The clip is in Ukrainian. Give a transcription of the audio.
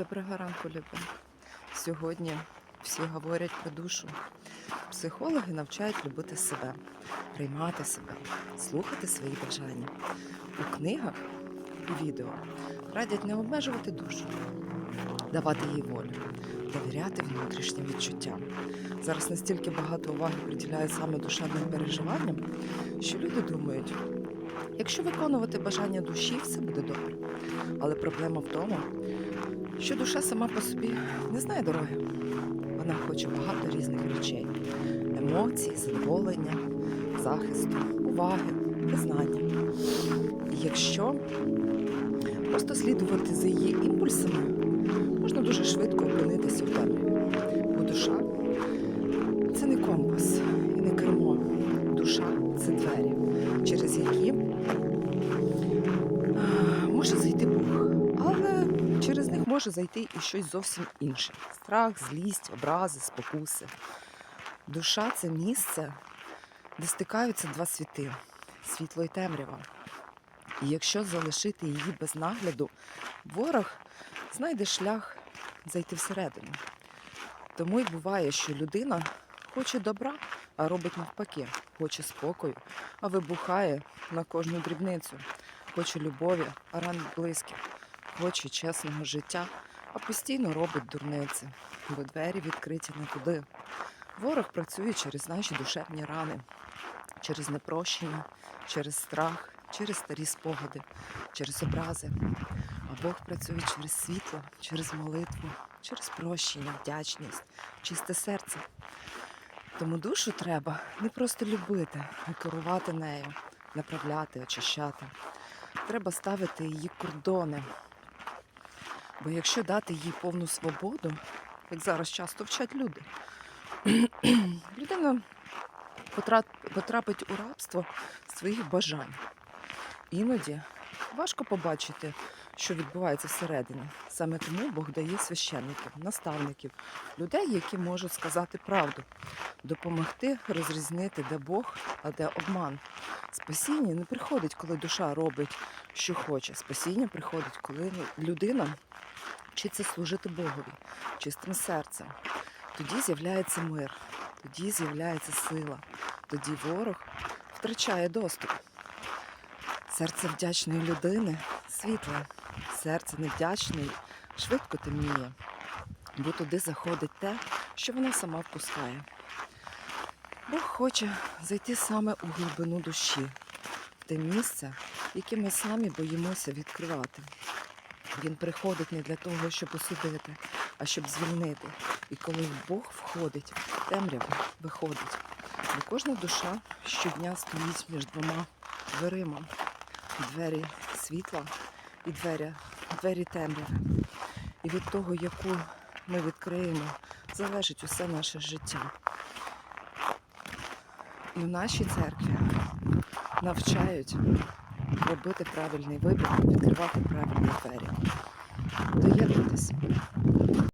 Доброго ранку, любі. Сьогодні всі говорять про душу. Психологи навчають любити себе, приймати себе, слухати свої бажання. У книгах і відео радять не обмежувати душу, давати їй волю, довіряти внутрішнім відчуттям. Зараз настільки багато уваги приділяють саме душевним переживанням, що люди думають, якщо виконувати бажання душі, все буде добре. Але проблема в тому, що душа сама по собі не знає дороги. Вона хоче багато різних речей: емоцій, задоволення, захисту, уваги, незнання. І якщо просто слідувати за її імпульсами, можна дуже швидко опинитися в темряві. Це двері, через які може зайти Бог. Але через них може зайти і щось зовсім інше: страх, злість, образи, спокуси. Душа це місце, де стикаються два світи світло і темрява. І якщо залишити її без нагляду, ворог знайде шлях зайти всередину. Тому й буває, що людина хоче добра, а робить навпаки, хоче спокою, а вибухає на кожну дрібницю, хоче любові, а ранить близьких хоче чесного життя, а постійно робить дурниці, бо двері відкриті не туди. Ворог працює через наші душевні рани, через непрощення, через страх, через старі спогади, через образи. А Бог працює через світло, через молитву, через прощення, вдячність, чисте серце. Тому душу треба не просто любити, а керувати нею, направляти, очищати. Треба ставити її кордони, Бо якщо дати їй повну свободу, як зараз часто вчать люди, людина потрапить у рабство своїх бажань. Іноді важко побачити, що відбувається всередині. Саме тому Бог дає священників, наставників, людей, які можуть сказати правду, допомогти розрізнити, де Бог, а де обман. Спасіння не приходить, коли душа робить, що хоче. Спасіння приходить, коли людина вчиться служити Богові чистим серцем. Тоді з'являється мир, тоді з'являється сила, тоді ворог втрачає доступ. Серце вдячної людини світле, серце невдячної швидко темніє, бо туди заходить те, що вона сама впускає. Бог хоче зайти саме у глибину душі, в те місце, яке ми самі боїмося відкривати. Він приходить не для того, щоб осудити, а щоб звільнити. І коли Бог входить, темрява виходить. Бо кожна душа щодня стоїть між двома дверима. Двері світла і двері, двері темряви. І від того, яку ми відкриємо, залежить усе наше життя. І в нашій церкві навчають робити правильний вибір, відкривати правильні двері. Доєднуйтесь.